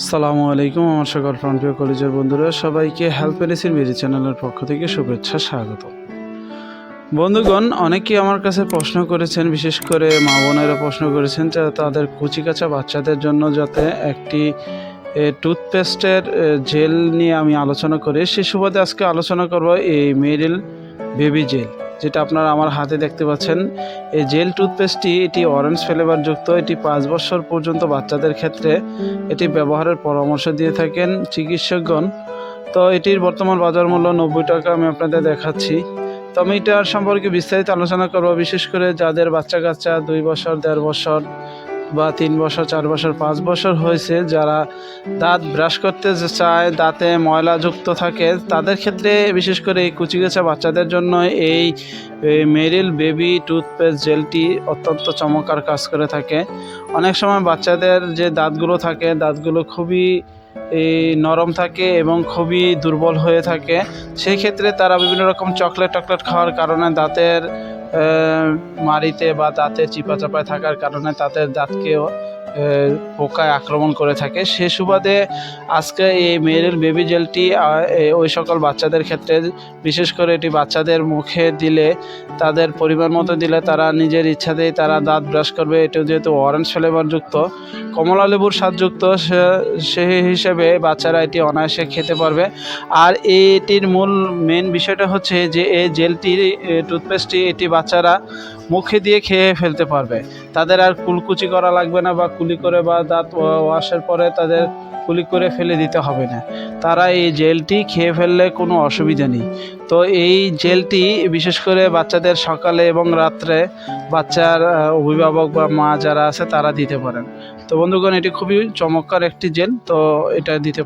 সালামু আলাইকুম, আমার সকল প্রাণপ্রিয় কলেজের বন্ধুরা, সবাইকে হেল্প মেডিসিন মেরি চ্যানেলের পক্ষ থেকে শুভেচ্ছা, স্বাগত। বন্ধুগণ, অনেকেই আমার কাছে প্রশ্ন করেছেন, বিশেষ করে মা বোনেরা প্রশ্ন করেছেন যে তাদের কুচিকাচা বাচ্চাদের জন্য যাতে একটি টুথপেস্টের জেল নিয়ে আমি আলোচনা করি। সে সুবাদে আজকে আলোচনা করব এই মেরিল বেবি জেল যেটা আপনারা আমার হাতে দেখতে পাচ্ছেন, এই জেল টুথপেস্টটি, এটি অরেঞ্জ ফ্লেভারযুক্ত এটি পাঁচ বছর পর্যন্ত বাচ্চাদের ক্ষেত্রে এটি ব্যবহারের পরামর্শ দিয়ে থাকেন চিকিৎসকগণ। তো এটির বর্তমান বাজার মূল্য নব্বই টাকা, আমি আপনাদের দেখাচ্ছি। তো আমি এটার সম্পর্কে বিস্তারিত আলোচনা করব, বিশেষ করে যাদের বাচ্চা কাচ্চা দুই বছর, দেড় বছর বা তিন বছর, চার বছর, পাঁচ বছর হয়েছে, যারা দাঁত ব্রাশ করতে চায়, দাঁতে ময়লা যুক্ত থাকে, তাদের ক্ষেত্রে বিশেষ করে এই কুচিগেছা বাচ্চাদের জন্য এই মেরিল বেবি টুথপেস্ট জেলটি অত্যন্ত চমৎকার কাজ করে থাকে। অনেক সময় বাচ্চাদের যে দাঁতগুলো থাকে, দাঁতগুলো খুবই নরম থাকে এবং খুবই দুর্বল হয়ে থাকে। সেই ক্ষেত্রে তারা বিভিন্ন রকম চকলেট টকলেট খাওয়ার কারণে দাঁতের মাড়িতে বা দাঁতে চিপা চাপায় থাকার কারণে তাদের দাঁতকেও পোকায় আক্রমণ করে থাকে। সে সুবাদে আজকে এই মেয়ের বেবি জেলটি ওই সকল বাচ্চাদের ক্ষেত্রে বিশেষ করে এটি বাচ্চাদের মুখে দিলে তাদের পরিমাণ মতো দিলে তারা নিজের ইচ্ছাতেই তারা দাঁত ব্রাশ করবে। এটা যেহেতু অরেঞ্জ ফ্লেভার যুক্ত কমলা লেবুর স্বাদযুক্ত সেই হিসেবে বাচ্চারা এটি অনায়াসে খেতে পারবে। আর এটির মূল মেন বিষয়টা হচ্ছে যে এই জেলটি এ, টুথপেস্টটি এটি বাচ্চারা মুখে দিয়ে খেয়ে ফেলতে পারবে। তাদের আর কুলকুচি করা লাগবে না বা কুলি করে বা দাঁত ওয়া- ওয়াশের পরে তাদের কুলি করে ফেলে দিতে হবে না। তারা এই জেলটি খেয়ে ফেললে কোনো অসুবিধা নেই। তো এই জেলটি বিশেষ করে বাচ্চাদের সকালে এবং রাত্রে বাচ্চার অভিভাবক বা মা যারা আছে তারা দিতে পারেন। তো বন্ধুগণ, এটি খুবই চমৎকার একটি জেল। তো এটা দিতে